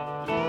Hej,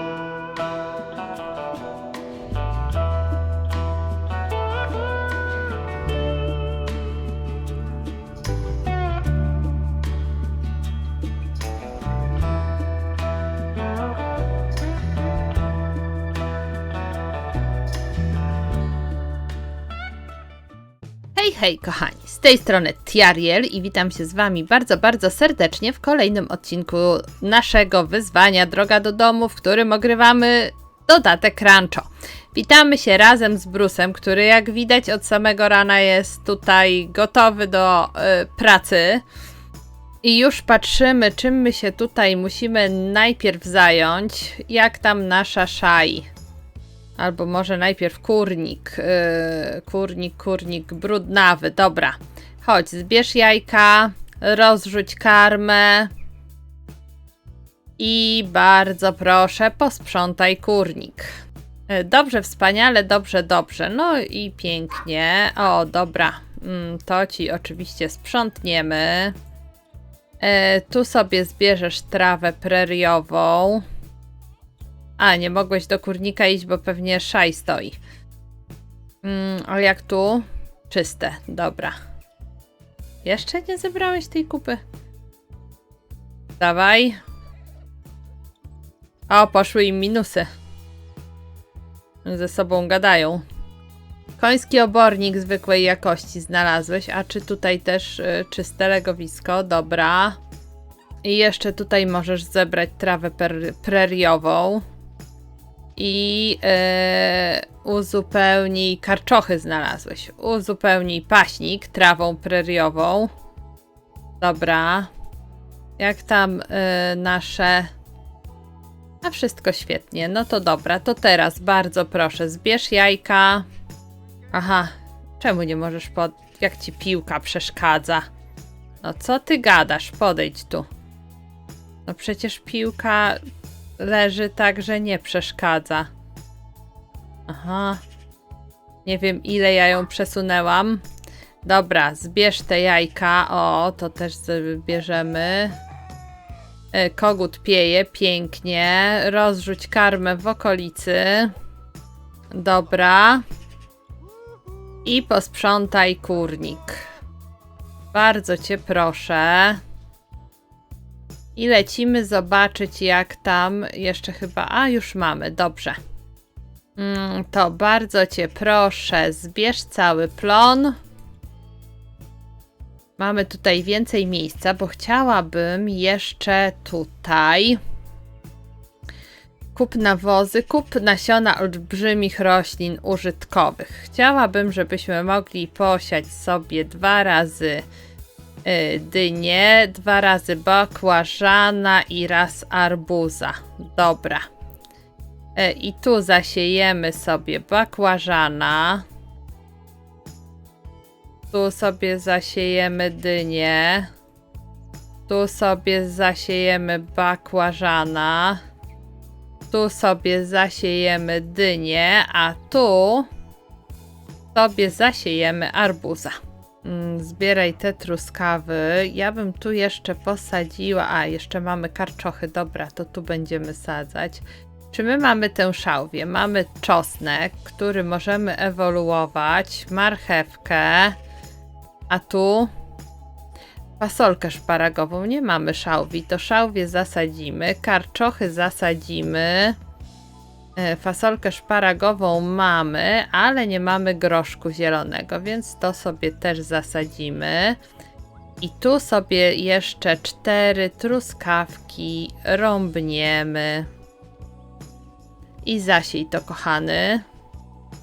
hej, kochani, z tej strony Tiariel i witam się z Wami bardzo, bardzo serdecznie w kolejnym odcinku naszego wyzwania Droga do domu, w którym ogrywamy dodatek Rancho. Witamy się razem z Brusem, który jak widać od samego rana jest tutaj gotowy do y, pracy. I już patrzymy, czym my się tutaj musimy najpierw zająć. Jak tam nasza Szaj. Albo może najpierw kurnik. Yy, kurnik, kurnik, brudnawy. Dobra. Chodź, zbierz jajka, rozrzuć karmę. I bardzo proszę, posprzątaj kurnik. Yy, Dobrze, wspaniale, dobrze, dobrze. No i pięknie. O, dobra. Mm, To ci oczywiście sprzątniemy. Yy, Tu sobie zbierzesz trawę preriową. A, nie mogłeś do kurnika iść, bo pewnie szaj stoi. Mm, a jak tu? Czyste, dobra. Jeszcze nie zebrałeś tej kupy? Dawaj. O, poszły im minusy. Ze sobą gadają. Koński obornik zwykłej jakości znalazłeś. A czy tutaj też y, czyste legowisko? Dobra. I jeszcze tutaj możesz zebrać trawę preriową i e, uzupełnij karczochy znalazłeś. Uzupełnij paśnik trawą preriową. Dobra. Jak tam e, nasze. A wszystko świetnie. No to dobra, to teraz bardzo proszę, zbierz jajka. Aha, czemu nie możesz pod. Jak ci piłka przeszkadza? No co ty gadasz? Podejdź tu. No przecież piłka leży tak, że nie przeszkadza. Aha. Nie wiem, ile ja ją przesunęłam. Dobra, zbierz te jajka. O, to też zbierzemy. E, Kogut pieje, pięknie. Rozrzuć karmę w okolicy. Dobra. I posprzątaj kurnik. Bardzo cię proszę. I lecimy zobaczyć, jak tam jeszcze chyba. A, już mamy, dobrze. Mm, to bardzo cię proszę, zbierz cały plon. Mamy tutaj więcej miejsca, bo chciałabym jeszcze tutaj. Kup nawozy, kup nasiona olbrzymich roślin użytkowych. Chciałabym, żebyśmy mogli posiać sobie dwa razy dynię, dwa razy bakłażana i raz arbuza. Dobra. Y, I tu zasiejemy sobie bakłażana. Tu sobie zasiejemy dynię. Tu sobie zasiejemy bakłażana. Tu sobie zasiejemy dynię, a tu sobie zasiejemy arbuza. Mm, Zbieraj te truskawy. Ja bym tu jeszcze posadziła. A, jeszcze mamy karczochy. Dobra, to tu będziemy sadzać. Czy my mamy tę szałwię? Mamy czosnek, który możemy ewoluować, marchewkę, a tu fasolkę szparagową. Nie mamy szałwi, to szałwię zasadzimy, karczochy zasadzimy. E, Fasolkę szparagową mamy, ale nie mamy groszku zielonego, więc to sobie też zasadzimy. I tu sobie jeszcze cztery truskawki rąbniemy. I zasiej to, kochany.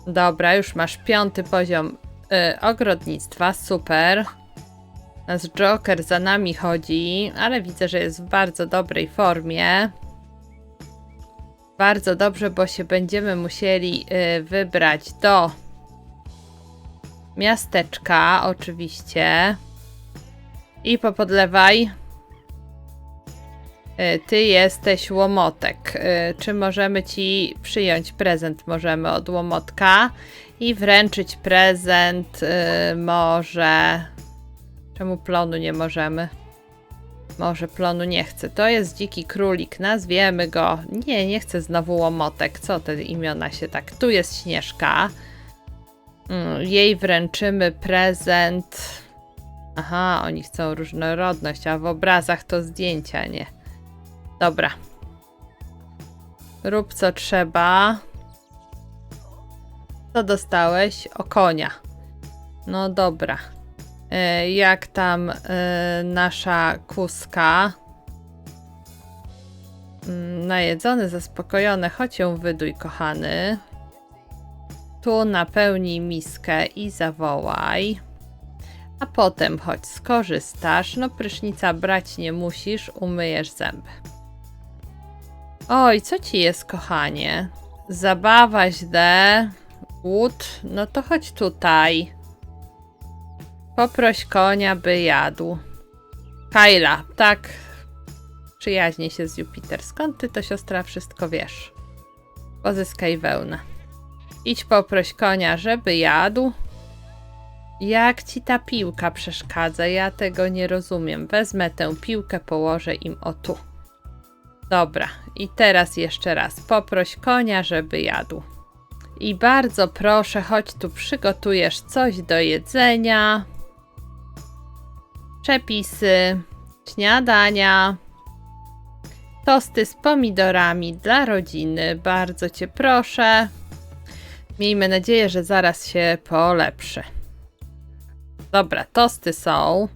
Dobra, już masz piąty poziom y, ogrodnictwa, super. Nasz Joker za nami chodzi, ale widzę, że jest w bardzo dobrej formie. Bardzo dobrze, bo się będziemy musieli y, wybrać do miasteczka, oczywiście. I popodlewaj. Y, Ty jesteś łomotek. Y, Czy możemy ci przyjąć prezent? Możemy od łomotka i wręczyć prezent. Może. Czemu plonu nie możemy? Może plonu nie chce. To jest dziki królik, nazwiemy go. Nie, nie chcę znowu łomotek. Co te imiona się tak. Tu jest Śnieżka. Mm, Jej wręczymy prezent. Aha, oni chcą różnorodność, a w obrazach to zdjęcia, nie. Dobra. Rób co trzeba. Co dostałeś? O konia. No dobra. E, jak tam e, nasza kuska? Mm, Najedzony, zaspokojony, chodź ją wyduj, kochany. Tu napełnij miskę i zawołaj. A potem chodź, skorzystasz. No, prysznica brać nie musisz, umyjesz zęby. Oj, co ci jest, kochanie? Zabawa źle. Głód? No to chodź tutaj. Poproś konia, by jadł. Kyla, tak. Przyjaźnie się z Jupiter. Skąd ty to, siostra, wszystko wiesz? Pozyskaj wełnę. Idź poproś konia, żeby jadł. Jak ci ta piłka przeszkadza? Ja tego nie rozumiem. Wezmę tę piłkę, położę im o tu. Dobra, i teraz jeszcze raz. Poproś konia, żeby jadł. I bardzo proszę, chodź tu, przygotujesz coś do jedzenia. Przepisy, śniadania, tosty z pomidorami dla rodziny. Bardzo cię proszę. Miejmy nadzieję, że zaraz się polepszy. Dobra, tosty są.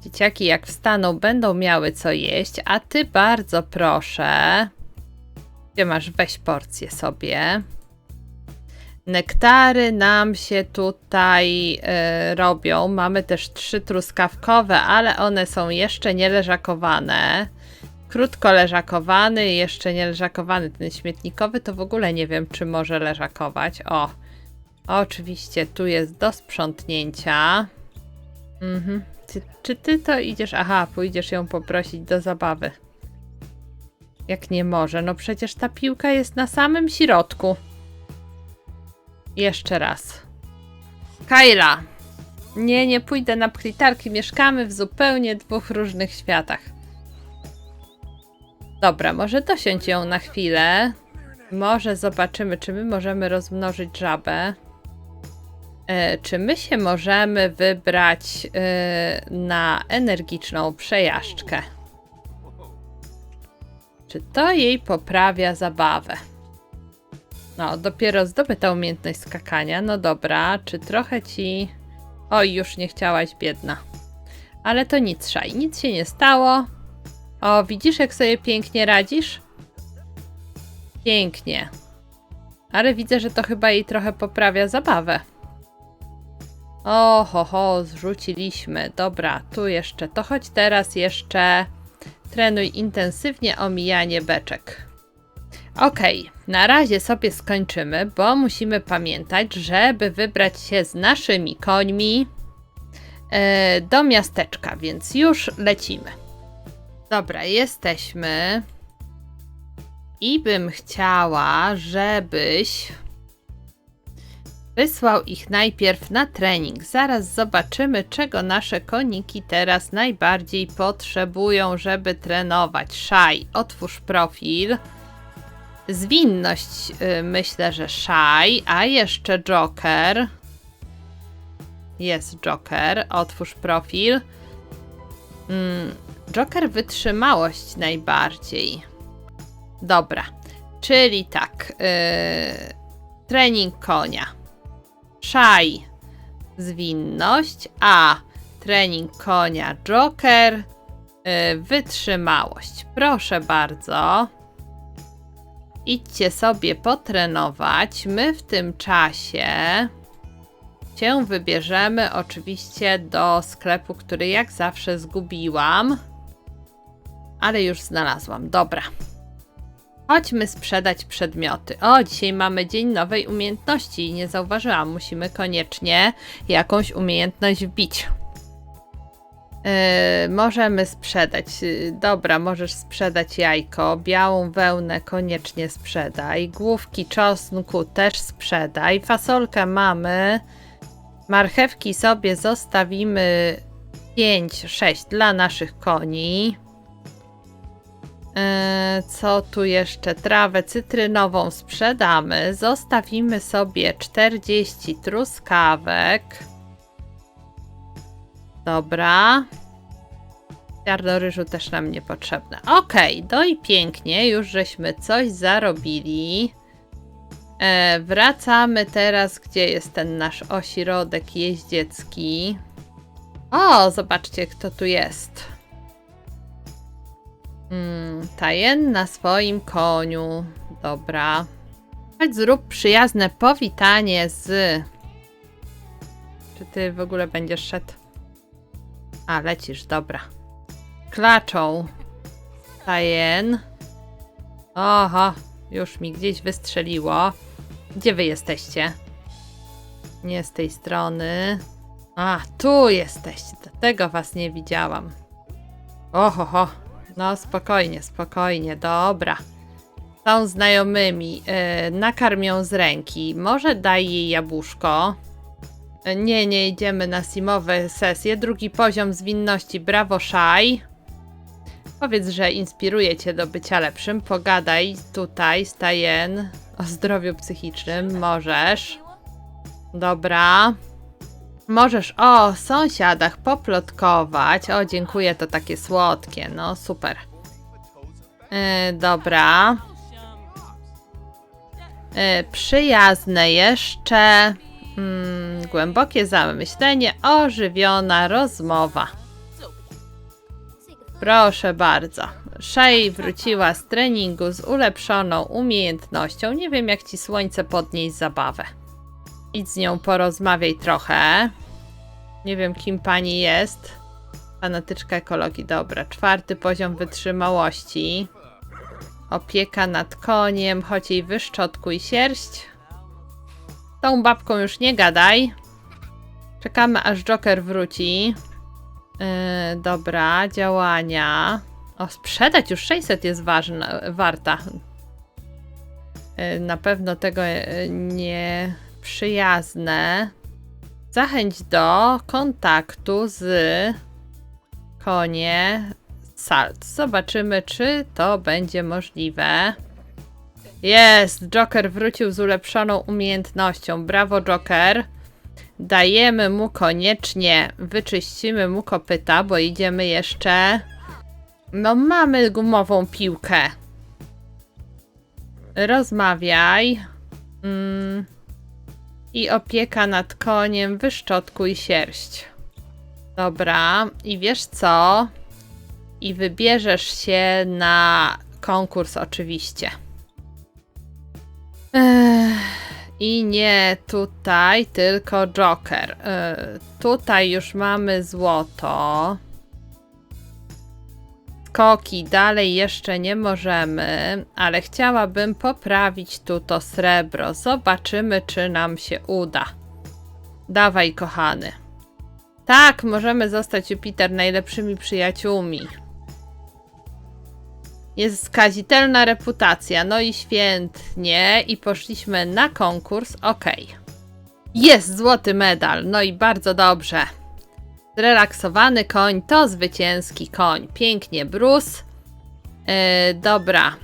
Dzieciaki jak wstaną, będą miały co jeść, a ty bardzo proszę. Gdzie masz? Weź porcję sobie. Nektary nam się tutaj e, robią. Mamy też trzy truskawkowe, ale one są jeszcze nie leżakowane. Krótko leżakowany, jeszcze nie leżakowany. Ten śmietnikowy to w ogóle nie wiem, czy może leżakować. O, oczywiście tu jest do sprzątnięcia. Mhm. Czy ty to idziesz? Aha, pójdziesz ją poprosić do zabawy. Jak nie może? No przecież ta piłka jest na samym środku. Jeszcze raz. Kyla! Nie, nie pójdę na plitarki. Mieszkamy w zupełnie dwóch różnych światach. Dobra, może dosiądź ją na chwilę. Może zobaczymy, czy my możemy rozmnożyć żabę. E, czy my się możemy wybrać e, na energiczną przejażdżkę? Czy to jej poprawia zabawę? No, dopiero zdobyta umiejętność skakania. No dobra, czy trochę ci. Oj, już nie chciałaś, biedna. Ale to nic, szaj, nic się nie stało. O, widzisz, jak sobie pięknie radzisz? Pięknie. Ale widzę, że to chyba jej trochę poprawia zabawę. O, ho, ho, zrzuciliśmy. Dobra, tu jeszcze. To chodź teraz jeszcze trenuj intensywnie omijanie beczek. Okej, na razie sobie skończymy, bo musimy pamiętać, żeby wybrać się z naszymi końmi e, do miasteczka, więc już lecimy. Dobra, jesteśmy. I bym chciała, żebyś wysłał ich najpierw na trening. Zaraz zobaczymy, czego nasze koniki teraz najbardziej potrzebują, żeby trenować. Szaj, otwórz profil. Zwinność, y, myślę, że Szaj, a jeszcze Joker. Jest Joker, otwórz profil. Mm, Joker wytrzymałość najbardziej. Dobra, czyli tak. Yy, trening konia. Szaj, zwinność, a trening konia Joker, yy, wytrzymałość. Proszę bardzo. Idźcie sobie potrenować. My w tym czasie cię wybierzemy oczywiście do sklepu, który jak zawsze zgubiłam. Ale już znalazłam. Dobra. Chodźmy sprzedać przedmioty. O, dzisiaj mamy dzień nowej umiejętności i nie zauważyłam. Musimy koniecznie jakąś umiejętność wbić. Yy, możemy sprzedać. Yy, Dobra, możesz sprzedać jajko. Białą wełnę koniecznie sprzedaj. Główki czosnku też sprzedaj. Fasolkę mamy. Marchewki sobie zostawimy 5, 6 dla naszych koni. E, Co tu jeszcze? Trawę cytrynową sprzedamy. Zostawimy sobie 40 truskawek. Dobra. Ziarno ryżu też nam niepotrzebne. Okej, no i pięknie, już żeśmy coś zarobili. E, wracamy teraz, gdzie jest ten nasz ośrodek jeździecki. O, zobaczcie, kto tu jest. Mm, Tajen na swoim koniu. Dobra. Chodź zrób przyjazne powitanie z... Czy ty w ogóle będziesz szedł? A, lecisz, dobra. Klaczą. Tajen. Oho, już mi gdzieś wystrzeliło. Gdzie wy jesteście? Nie z tej strony. A, tu jesteście. Dlatego was nie widziałam. Oho, no spokojnie, spokojnie, dobra. Są znajomymi. Yy, nakarmią z ręki. Może daj jej jabłuszko. Yy, nie, nie idziemy na simowe sesje. Drugi poziom zwinności. Brawo, Szaj. Powiedz, że inspiruje cię do bycia lepszym. Pogadaj tutaj z Tajen o zdrowiu psychicznym. Możesz. Dobra. Możesz o sąsiadach poplotkować. O, dziękuję, to takie słodkie. No, super. Yy, dobra. Yy, przyjazne jeszcze. Mm, głębokie zamyślenie, ożywiona rozmowa. Proszę bardzo. Shay wróciła z treningu z ulepszoną umiejętnością. Nie wiem, jak ci słońce podnieść zabawę. Idź z nią porozmawiaj trochę. Nie wiem, kim pani jest. Fanatyczka ekologii, dobra. Czwarty poziom wytrzymałości. Opieka nad koniem, choć jej wyszczotkuj sierść. Tą babką już nie gadaj. Czekamy, aż Joker wróci. Yy, dobra, działania. O, sprzedać już 600 jest ważna, warta. Yy, na pewno tego yy, nie przyjazne. Zachęć do kontaktu z konie Salt. Zobaczymy, czy to będzie możliwe. Jest! Joker wrócił z ulepszoną umiejętnością. Brawo, Joker. Dajemy mu koniecznie, wyczyścimy mu kopyta, bo idziemy jeszcze. No, mamy gumową piłkę. Rozmawiaj. Mm. I opieka nad koniem, wyszczotkuj sierść. Dobra, i wiesz co? I wybierzesz się na konkurs, oczywiście. I nie tutaj, tylko Joker. Yy, tutaj już mamy złoto. Skoki dalej jeszcze nie możemy, ale chciałabym poprawić tu to srebro. Zobaczymy, czy nam się uda. Dawaj, kochany. Tak, możemy zostać Jupiter najlepszymi przyjaciółmi. Jest skazitelna reputacja, no i świetnie. I poszliśmy na konkurs, ok. Jest złoty medal, no i bardzo dobrze. Zrelaksowany koń to zwycięski koń. Pięknie, Bruce. Yy, dobra.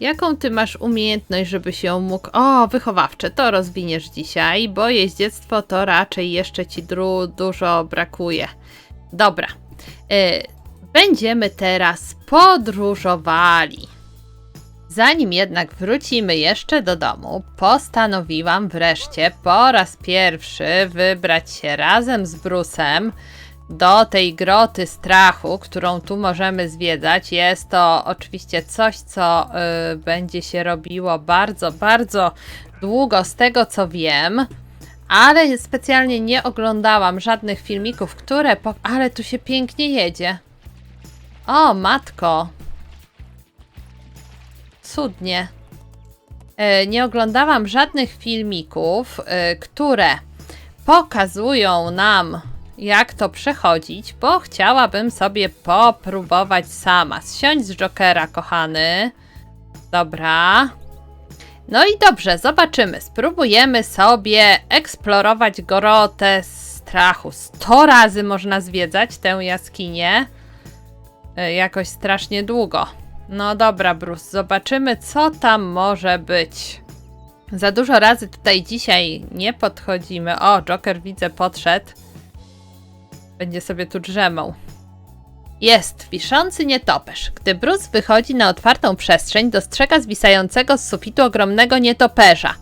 Jaką ty masz umiejętność, żebyś ją mógł... O, wychowawcze, to rozwiniesz dzisiaj, bo jeździectwo to raczej jeszcze ci dru dużo brakuje. Dobra. Yy, będziemy teraz podróżowali. Zanim jednak wrócimy jeszcze do domu, postanowiłam wreszcie po raz pierwszy wybrać się razem z Brusem do tej groty strachu, którą tu możemy zwiedzać. Jest to oczywiście coś, co y, będzie się robiło bardzo, bardzo długo, z tego co wiem. Ale specjalnie nie oglądałam żadnych filmików, które. Ale tu się pięknie jedzie. O, matko. Cudnie. E, Nie oglądałam żadnych filmików, e, które pokazują nam, jak to przechodzić, bo chciałabym sobie popróbować sama. Zsiądź z Jokera, kochany. Dobra. No i dobrze, zobaczymy. Spróbujemy sobie eksplorować grotę strachu. 100 razy można zwiedzać tę jaskinię. E, Jakoś strasznie długo. No dobra, Bruce, zobaczymy, co tam może być. Za dużo razy tutaj dzisiaj nie podchodzimy. O, Joker widzę podszedł. Będzie sobie tu drzemał. Jest wiszący nietoperz. Gdy Bruce wychodzi na otwartą przestrzeń, dostrzega zwisającego z sufitu ogromnego nietoperza,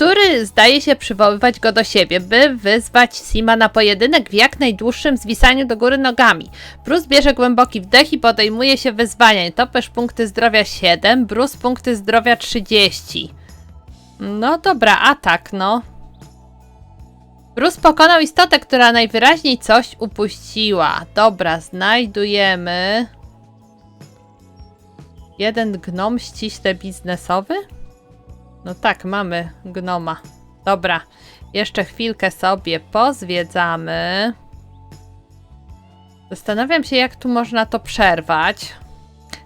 który zdaje się przywoływać go do siebie, by wyzwać Sima na pojedynek w jak najdłuższym zwisaniu do góry nogami. Bruce bierze głęboki wdech i podejmuje się wyzwania. Nietoperz punkty zdrowia 7, Bruce punkty zdrowia 30. No dobra, atak, no. Bruce pokonał istotę, która najwyraźniej coś upuściła. Dobra, znajdujemy. Jeden gnom ściśle biznesowy? No tak, mamy gnoma. Dobra, jeszcze chwilkę sobie pozwiedzamy. Zastanawiam się, jak tu można to przerwać.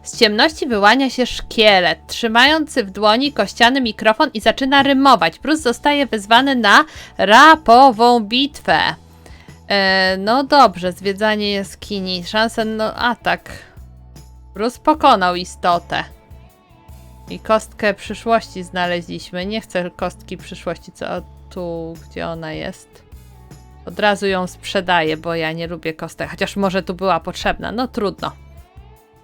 Z ciemności wyłania się szkielet, trzymający w dłoni kościany mikrofon i zaczyna rymować. Bruce zostaje wezwany na rapową bitwę. E, no dobrze, zwiedzanie jaskini. Szanse, no atak. Bruce pokonał istotę. I kostkę przyszłości znaleźliśmy. Nie chcę kostki przyszłości, co tu, gdzie ona jest. Od razu ją sprzedaję, bo ja nie lubię kostek. Chociaż może tu była potrzebna. No trudno.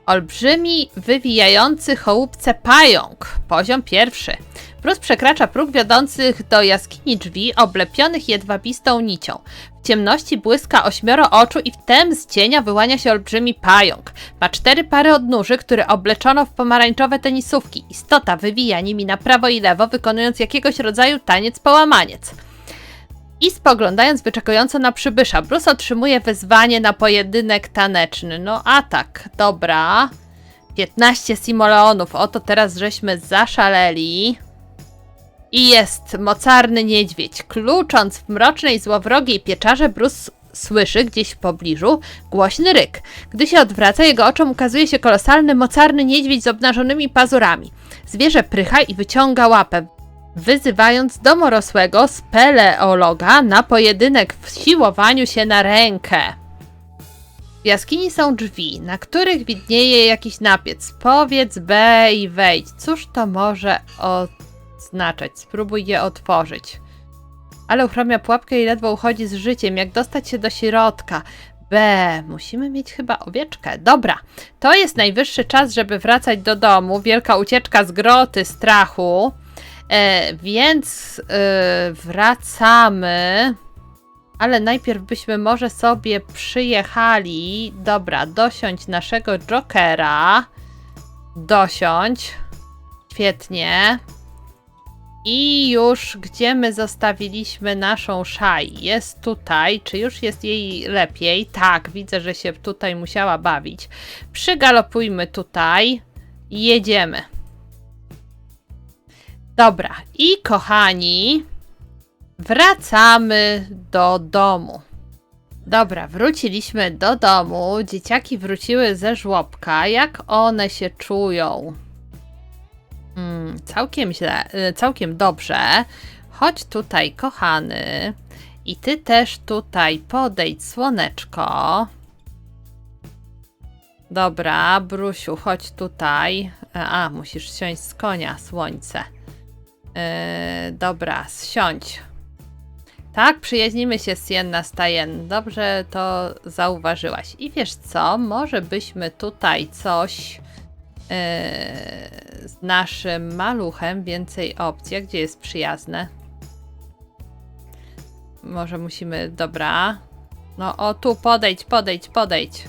Olbrzymi, wywijający chołupce pająk. Poziom pierwszy. Bruce przekracza próg wiodących do jaskini drzwi, oblepionych jedwabistą nicią. W ciemności błyska ośmioro oczu i wtem z cienia wyłania się olbrzymi pająk. Ma cztery pary odnóży, które obleczono w pomarańczowe tenisówki. Istota wywija nimi na prawo i lewo, wykonując jakiegoś rodzaju taniec połamaniec. I spoglądając wyczekująco na przybysza, Bruce otrzymuje wezwanie na pojedynek taneczny. No atak, dobra. 15 simoleonów, oto teraz żeśmy zaszaleli. I jest mocarny niedźwiedź. Klucząc w mrocznej, złowrogiej pieczarze, Bruce słyszy gdzieś w pobliżu głośny ryk. Gdy się odwraca, jego oczom ukazuje się kolosalny, mocarny niedźwiedź z obnażonymi pazurami. Zwierzę prycha i wyciąga łapę, wyzywając domorosłego speleologa na pojedynek w siłowaniu się na rękę. W jaskini są drzwi, na których widnieje jakiś napiec. Powiedz B i wejdź. Cóż to może oznaczać? Spróbuj je otworzyć. Ale uchromia pułapkę i ledwo uchodzi z życiem. Jak dostać się do środka? B. Musimy mieć chyba owieczkę. Dobra, to jest najwyższy czas, żeby wracać do domu. Wielka ucieczka z groty strachu. E, więc e, wracamy. Ale najpierw byśmy może sobie przyjechali. Dobra, dosiąść naszego Jokera. Dosiąść. Świetnie. I już gdzie my zostawiliśmy naszą szaj? Jest tutaj. Czy już jest jej lepiej? Tak, widzę, że się tutaj musiała bawić. Przygalopujmy tutaj. Jedziemy. Dobra, i kochani, wracamy do domu. Dobra, wróciliśmy do domu. Dzieciaki wróciły ze żłobka. Jak one się czują? Mm, całkiem źle, y, całkiem dobrze. Chodź tutaj, kochany. I ty też tutaj podejdź, słoneczko. Dobra, Brusiu, chodź tutaj. A, musisz siąść z konia, słońce. Yy, dobra, siądź. Tak, przyjaźnimy się z Stajen. Dobrze to zauważyłaś. I wiesz co, może byśmy tutaj coś z naszym maluchem, więcej opcji. A Gdzie jest przyjazne? Może musimy, dobra. No o, tu podejdź, podejdź, podejdź.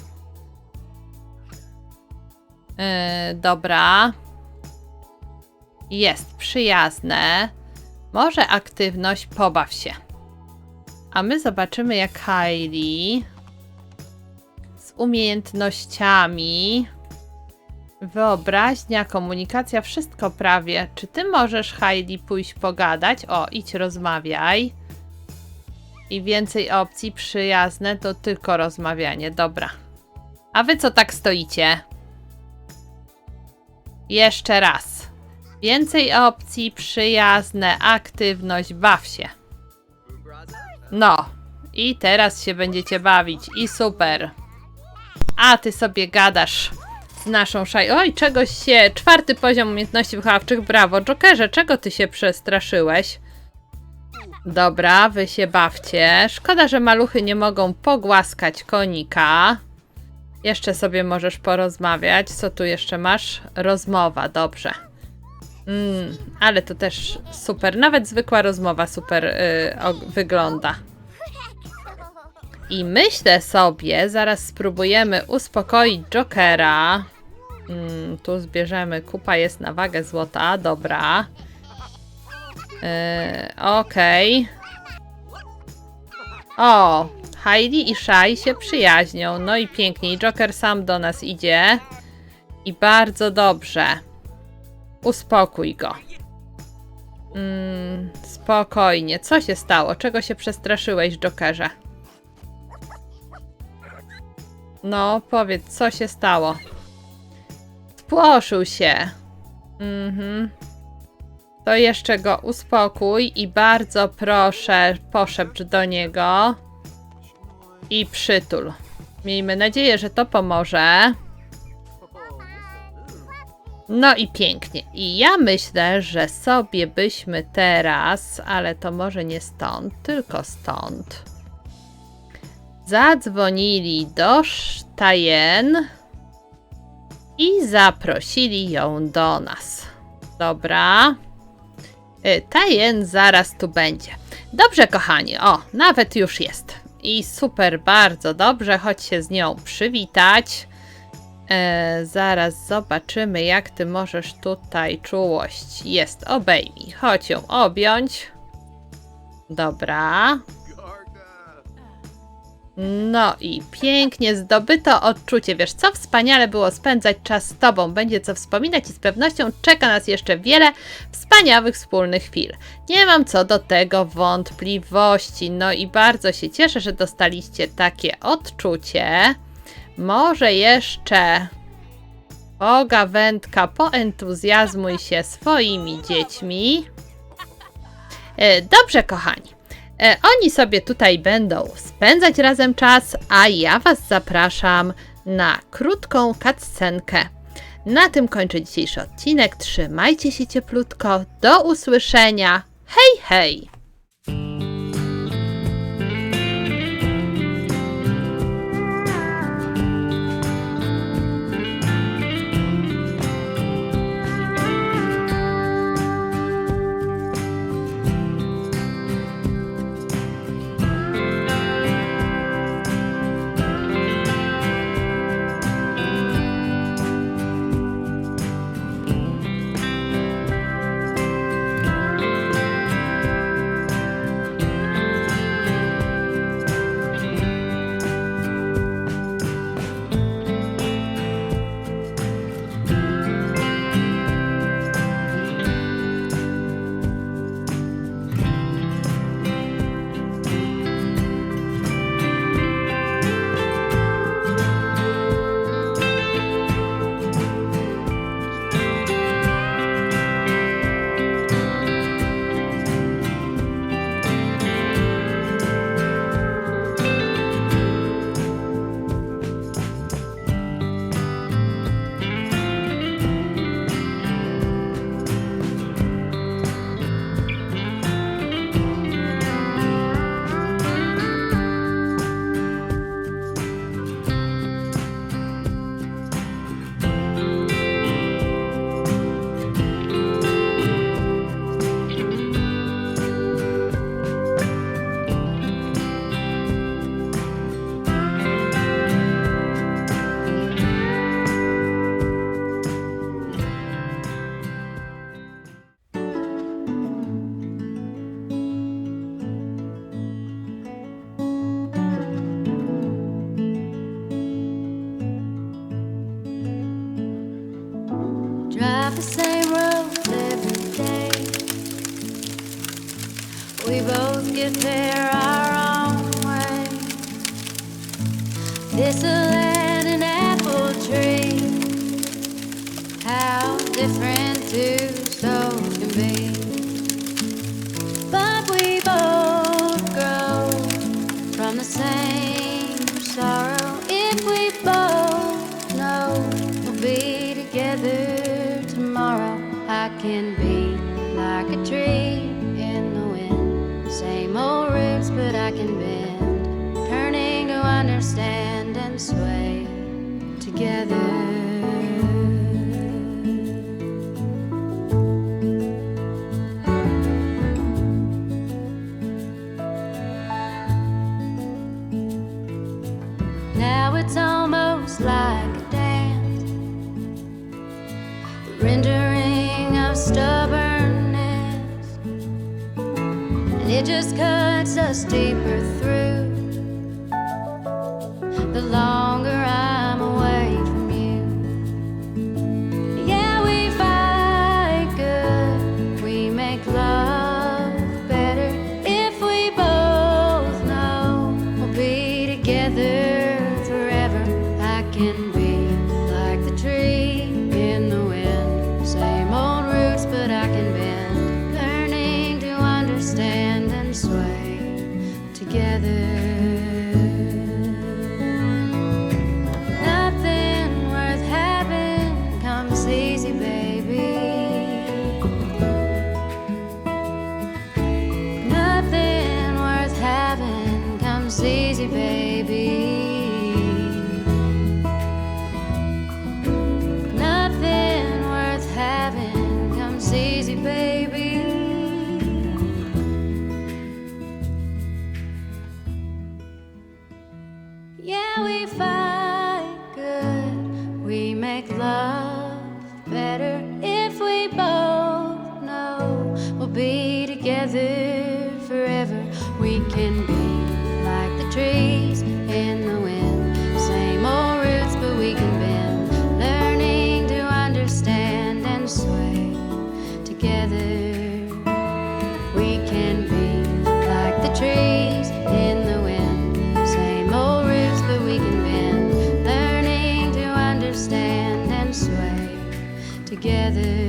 Yy, dobra. Jest przyjazne. Może aktywność, pobaw się. A my zobaczymy, jak Hailey z umiejętnościami, wyobraźnia, komunikacja, wszystko prawie. Czy ty możesz, Hailey, pójść pogadać? O, idź rozmawiaj. I więcej opcji przyjazne to tylko rozmawianie. Dobra. A wy co tak stoicie? Jeszcze raz. Więcej opcji, przyjazne, aktywność, baw się. No, I teraz się będziecie bawić. I super. A ty sobie gadasz z naszą szaj. Oj, czegoś się. Czwarty poziom umiejętności wychowawczych. Brawo. Jokerze, czego ty się przestraszyłeś? Dobra, wy się bawcie. Szkoda, że maluchy nie mogą pogłaskać konika. Jeszcze sobie możesz porozmawiać. Co tu jeszcze masz? Rozmowa, dobrze. Mm, ale to też super. Nawet zwykła rozmowa super y, o, wygląda. I myślę sobie, zaraz spróbujemy uspokoić Jokera. Mm, tu zbierzemy, kupa jest na wagę złota, dobra. Yy, Okej. O, Heidi i Shai się przyjaźnią. No i pięknie. Joker sam do nas idzie. I bardzo dobrze. Uspokój go. Mm, spokojnie. Co się stało? Czego się przestraszyłeś, Jokerze? No, powiedz, co się stało? Spłoszył się. Mhm. To jeszcze go uspokój i bardzo proszę, poszepcz do niego i przytul. Miejmy nadzieję, że to pomoże. No i pięknie. I ja myślę, że sobie byśmy teraz, ale to może nie stąd, tylko stąd, zadzwonili do Sztajen i zaprosili ją do nas. Dobra. Y, Tajen zaraz tu będzie. Dobrze, kochani. O, nawet już jest. I super, bardzo dobrze. Chodź się z nią przywitać. E, zaraz zobaczymy, jak ty możesz tutaj czułość. Jest, obejmij. Chodź ją objąć. Dobra. No i pięknie zdobyto odczucie. Wiesz, co wspaniale było spędzać czas z Tobą. Będzie co wspominać i z pewnością czeka nas jeszcze wiele wspaniałych wspólnych chwil. Nie mam co do tego wątpliwości. No i bardzo się cieszę, że dostaliście takie odczucie. Może jeszcze Boga wędka, poentuzjazmuj się swoimi dziećmi. E, Dobrze, kochani. E, Oni sobie tutaj będą spędzać razem czas, a ja Was zapraszam na krótką cutscenkę. Na tym kończę dzisiejszy odcinek. Trzymajcie się cieplutko. Do usłyszenia. Hej, hej! Get there together. Together.